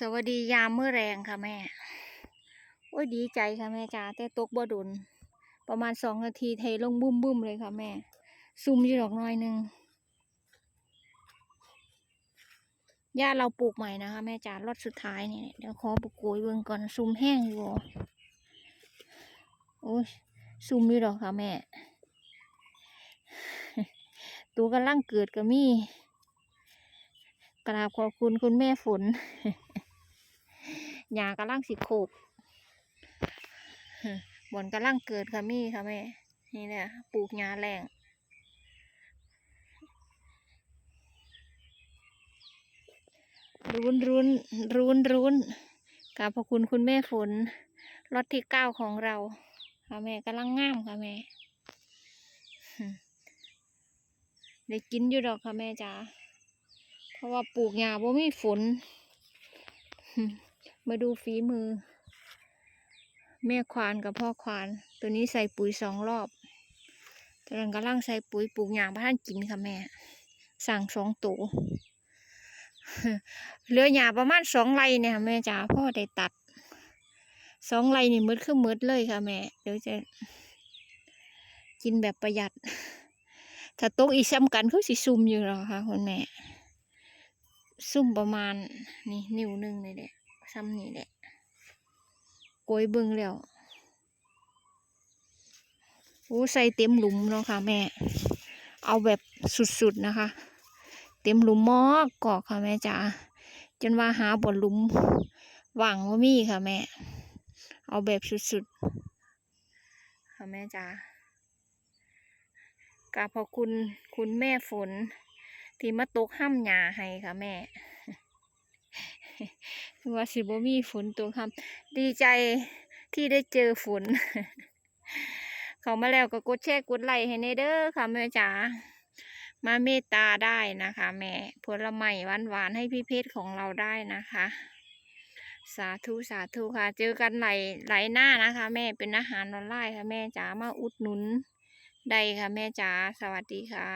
สวัสดียามเมื้อแรงค่ะแม่ โอ้ยดีใจค่ะแม่จ๋าแต่ตกบ่ดุน ประมาณสองนาทีเทลงบุ้มบุ้มๆเลยค่ะแม่ ซุ่มอยู่ดอกน้อยหนึ่งญาเราปลูกใหม่นะคะ แม่จ๋ารอดสุดท้ายนี่เดี๋ยวขอปลูกกล้วยเบิ่งก่อนซุ่มแห้งอยู่บ่โอ้ยซุ่มอยู่ดอกค่ะแม่ ตัวกำลังเกิดก็มีกราบขอบคุณคุณแม่ฝน หญ้ากำลังสิโขกบอนกำลังเกิดค่ะมี่ค่ะแม่ นี่เนี่ยปลูกหญ้าแรงรุนรุนรุนรุนกราบขอบคุณคุณแม่ฝนรถที่เก้าของเรา ค่ะแม่กำลังงามค่ะแม่ได้กินอยู่ดอกค่ะแม่จ๋าเพราะว่าปลูกหญ้าบ่มีฝน มาดูฝีมือ แม่ควานกับพ่อควาน ตัวนี้ใส่ปุ๋ยสองรอบตัวนั้นกำลังใส่ปุ๋ยปลูกหญ้าพระท่านกินค่ะแม่ สั่งสองตัวเหลือหญ้าประมาณสองไร่เนี่ยแม่จ๋าพ่อได้ตัดสองไร่นี่มืดคือหมืดเลยค่ะแม่ เดี๋ยวจะกินแบบประหยัด ถ้าตกอีกซ้ำกันคือสิซุ่มอยู่หรอคะคุณแม่ ซุ่มประมาณนี่นิ้วหนึ่งเลยแหละ ซ้ำนี่แหละโกยเบิ่งแล้วโอ้ใส่เต็มหลุมเนาะค่ะแม่ เอาแบบสุดๆนะคะ เต็มหลุมมอกกอกค่ะแม่จ๋าจนว่าหาบนหลุมหวังว่ามีค่ะแม่ เอาแบบสุดๆ ค่ะแม่จ๋ากราบขอบคุณคุณแม่ฝน ที่มาตกห้ำหญ้าให้ค่ะแม่ ว่าสิบ่มีฝนตกห้ำดีใจที่ได้เจอฝน เขามาแล้วก็กดแชร์กดไลค์ให้ในเด้อค่ะแม่จ๋ามาเมตตาได้นะคะ แม่ผลไม้หวานๆให้พี่เพชรของเราได้นะคะ สาธุสาธุค่ะ เจอกันไหลไหลหน้านะคะ แม่เป็นอาหารออนไลน์ค่ะแม่จ๋ามาอุดหนุนได้ค่ะแม่จ๋าสวัสดีค่ะ